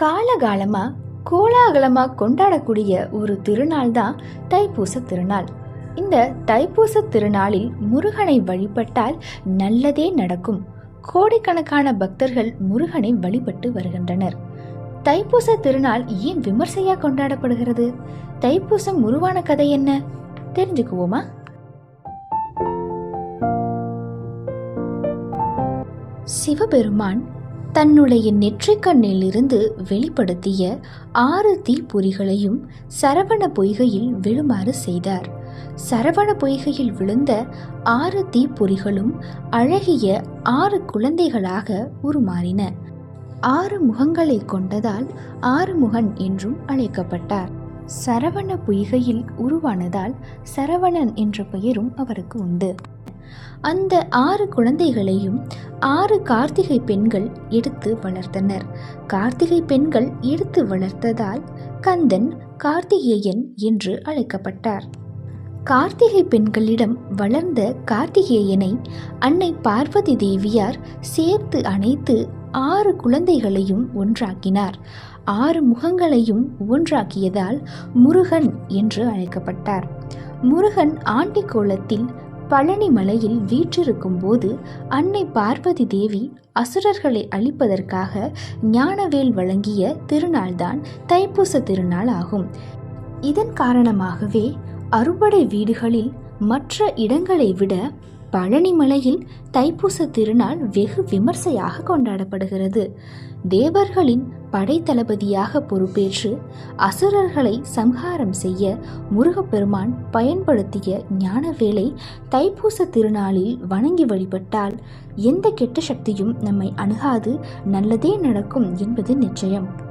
காலகாலமாக கோலாகலமாக கொண்டாடக்கூடிய ஒரு திருநாள் தான் தைப்பூச திருநாள். இந்த தைப்பூச திருநாளில் முருகனை வழிபட்டால் நல்லதே நடக்கும். கோடிக்கணக்கான பக்தர்கள் முருகனை வழிபட்டு வருகின்றனர். தைப்பூச திருநாள் ஏன் விமர்சையாக கொண்டாடப்படுகிறது? தைப்பூசம் உருவான கதை என்ன? தெரிஞ்சுக்குவோமா? சிவபெருமான் தன்னுடைய நெற்றிக்கண்ணிலிருந்து வெளிப்படுத்திய ஆறு தீப்பொறிகளையும் சரவண பொய்கையில் விழுமாறு செய்தார். சரவண பொய்கையில் விழுந்த ஆறு தீப்பொறிகளும் அழகிய ஆறு குழந்தைகளாக உருமாறின. ஆறு முகங்களை கொண்டதால் ஆறுமுகன் என்றும் அழைக்கப்பட்டார். சரவண பொய்கையில் உருவானதால் சரவணன் என்ற பெயரும் அவருக்கு உண்டு. அந்த ஆறு குழந்தைகளையும் ஆறு கார்த்திகை பெண்கள் எடுத்து வளர்த்தனர். கார்த்திகை பெண்கள் எடுத்து வளர்த்ததால் கந்தன் கார்த்திகேயன் என்று அழைக்கப்பட்டார். கார்த்திகை பெண்களிடம் வளர்ந்த கார்த்திகேயனை அன்னை பார்வதி தேவியார் சேர்த்து அணைத்து ஆறு குழந்தைகளையும் ஒன்றாக்கினார். ஆறு முகங்களையும் ஒன்றாக்கியதால் முருகன் என்று அழைக்கப்பட்டார். முருகன் ஆண்டி கோலத்தில் பழனி மலையில் வீற்றிருக்கும் போது அன்னை பார்வதி தேவி அசுரர்களை அழிப்பதற்காக ஞானவேல் வழங்கிய திருநாள்தான் தைப்பூச திருநாள் ஆகும். இதன் காரணமாகவே அறுபடை வீடுகளில் மற்ற இடங்களை விட பழனி மலையில் தைப்பூச திருநாள் வெகு விமர்சையாக கொண்டாடப்படுகிறது. தேவர்களின் படைத்தளபதியாக பொறுப்பேற்று அசுரர்களை சம்ஹாரம் செய்ய முருகப்பெருமான் பயன்படுத்திய ஞானவேலை தைப்பூச திருநாளில் வணங்கி வழிபட்டால் எந்த கெட்ட சக்தியும் நம்மை அணுகாது நல்லதே நடக்கும் என்பது நிச்சயம்.